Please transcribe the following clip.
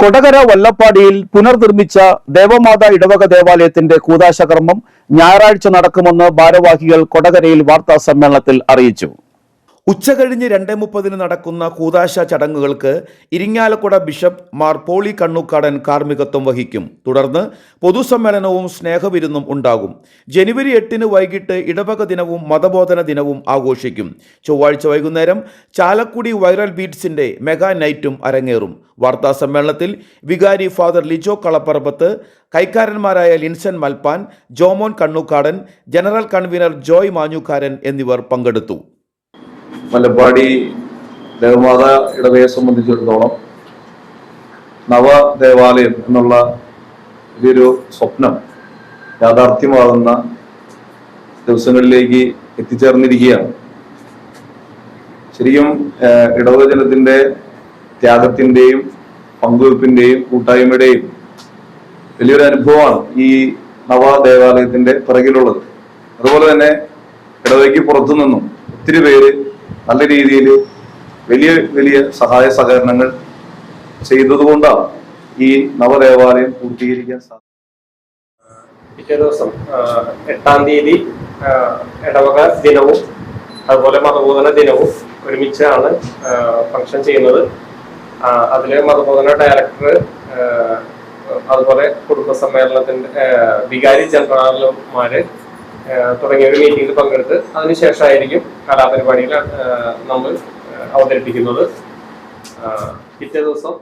കൊടകര വല്ലപ്പാടിയിൽ പുനർനിർമ്മിച്ച ദേവമാതാ ഇടവക ദേവാലയത്തിന്റെ കൂതാശകർമ്മം ഞായറാഴ്ച നടക്കുമെന്ന് ഭാരവാഹികൾ കൊടകരയിൽ വാർത്താ സമ്മേളനത്തിൽ അറിയിച്ചു ഉച്ചകഴിഞ്ഞ് രണ്ടേ മുപ്പതിന് നടക്കുന്ന കൂതാശ ചടങ്ങുകൾക്ക് ഇരിങ്ങാലക്കുട ബിഷപ്പ് മാർ പോളി കണ്ണുക്കാടൻ കാർമ്മികത്വം വഹിക്കും. തുടർന്ന് പൊതുസമ്മേളനവും സ്നേഹവിരുന്നും ഉണ്ടാകും. ജനുവരി എട്ടിന് വൈകിട്ട് ഇടവക ദിനവും മതബോധന ദിനവും ആഘോഷിക്കും. ചൊവ്വാഴ്ച വൈകുന്നേരം ചാലക്കുടി വൈറൽ ബീറ്റ്സിന്റെ മെഗാ നൈറ്റും അരങ്ങേറും. വാർത്താ സമ്മേളനത്തിൽ വികാരി ഫാദർ ലിജോ കളപ്പറമ്പത്ത് കൈക്കാരന്മാരായ ലിൻസൻ മൽപ്പാൻ ജോമോൻ കണ്ണുക്കാടൻ ജനറൽ കൺവീനർ ജോയ് മാഞ്ഞുക്കാരൻ എന്നിവർ പങ്കെടുത്തു. മലപ്പാടി ദേവമാത ഇടവയെ സംബന്ധിച്ചിടത്തോളം നവ ദേവാലയം എന്നുള്ള വലിയൊരു സ്വപ്നം യാഥാർത്ഥ്യമാകുന്ന ദിവസങ്ങളിലേക്ക് എത്തിച്ചേർന്നിരിക്കുകയാണ്. ശരിക്കും ഇടവചനത്തിന്റെ ത്യാഗത്തിന്റെയും പങ്കുവെപ്പിന്റെയും കൂട്ടായ്മയുടെയും വലിയൊരു അനുഭവമാണ് ഈ നവ ദേവാലയത്തിന്റെ പിറകിലുള്ളത്. അതുപോലെ തന്നെ ഇടവയ്ക്ക് പുറത്തു നിന്നും ഒത്തിരി പേര് നല്ല രീതിയിൽ വലിയ വലിയ സഹായ സഹകരണങ്ങൾ ചെയ്തതുകൊണ്ടാണ് ഈ നവദേവാലയം പൂർത്തീകരിക്കാൻ സാധിച്ചത് പിറ്റേ ദിവസം എട്ടാം തീയതി ഇടവക ദിനവും അതുപോലെ മതബോധന ദിനവും ഒരുമിച്ചാണ് ഫംഗ്ഷൻ ചെയ്യുന്നത്. അതിലെ മതബോധന ഡയറക്ടർ അതുപോലെ കുടുംബ സമ്മേളനത്തിന്റെ വികാരി ജനറൽമാര് ആ, ഒരു മീറ്റിംഗിൽ പങ്കെടുത്ത് അതിനുശേഷമായിരിക്കും കലാപരിപാടികൾ നമ്മൾ അവതരിപ്പിക്കുന്നത്. പിറ്റേ ദിവസം